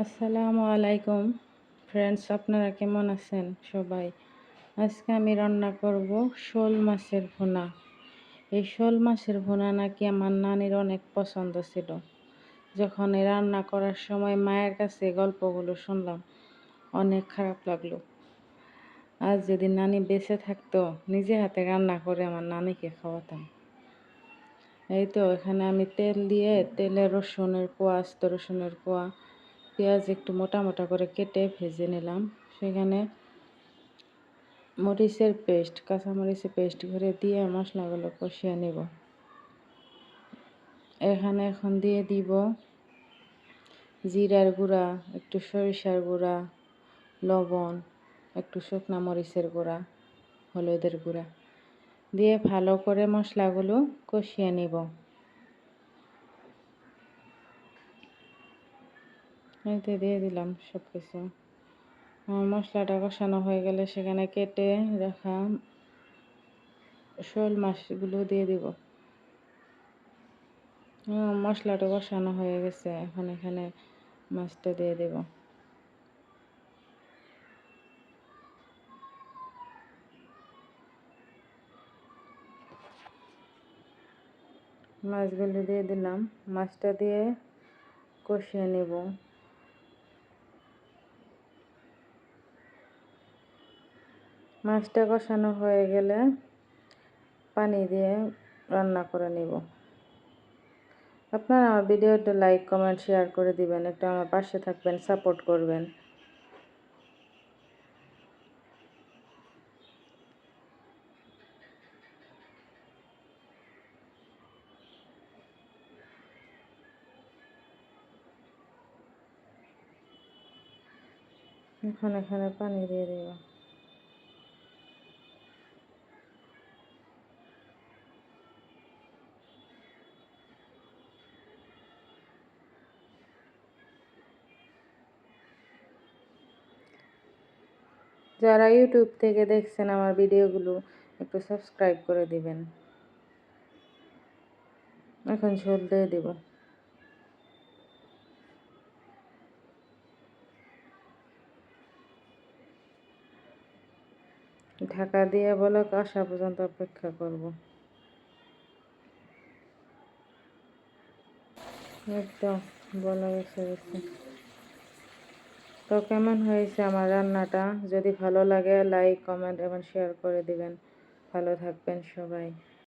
আসসালামু আলাইকুম। ফ্রেন্ডস আপনারা কেমন আছেন? সবাই। আজকে আমি রান্না করব শোল মাছের ভুনা। এই শোল মাছের ভুনা নাকি আমার নানির অনেক পছন্দ ছিল। যখন এই রান্না করার সময় মায়ের কাছে গল্পগুলো শুনলাম, অনেক খারাপ লাগল। আজ যদি নানি বেঁচে থাকতো, নিজে হাতে রান্না করে আমার নানিকে খাওয়াতাম। এই তো, এখানে আমি তেল দিয়ে, তেলে রসুনের কোয়া, আস্ত রসুনের কোয়া পেঁয়াজ একটু মোটা মোটা করে কেটে ভেজে নিলাম। সেখানে মরিচের পেস্ট কাঁচামরিচের পেস্ট করে দিয়ে মশলাগুলো কষিয়ে নেব। এখানে এখন দিয়ে দিব জিরার গুঁড়া, একটু সরিষার গুঁড়া, লবণ, একটু শুকনা মরিচের গুঁড়া, হলুদের গুঁড়া। দিয়ে ভালো করে মশলাগুলো কষিয়ে নিব। এতে দিয়ে দিলাম সব কিছু মশলাটা কষানো হয়ে গেলে সেখানে কেটে রাখা শোল মাছগুলো দিয়ে দিব। মশলাটা কষানো হয়ে গেছে, এখন এখানে মাছটা দিয়ে দেব। মাছগুলো দিয়ে দিলাম, মাছটা দিয়ে কষিয়ে নেব। মাছটা কষানো হয়ে গেলে পানি দিয়ে রান্না করে নিব। আপনারা আমার ভিডিওটা লাইক, কমেন্ট, শেয়ার করে দিবেন। একটু আমার পাশে থাকবেন, সাপোর্ট করবেন। এখন এখানে পানি দিয়ে দিব। যারা ইউটিউব থেকে দেখছেন আমার ভিডিওগুলো, একটু সাবস্ক্রাইব করে দিবেন। এখন ঝোল দিয়ে দেব। ঢাকা দিয়ে বলো আসা পর্যন্ত অপেক্ষা করব। একদম বলা গেছে তো কেমন হয়েছে আমার রান্নাটা? যদি ভালো লাগে লাইক কমেন্ট এবং শেয়ার করে দিবেন। ভালো থাকবেন সবাই।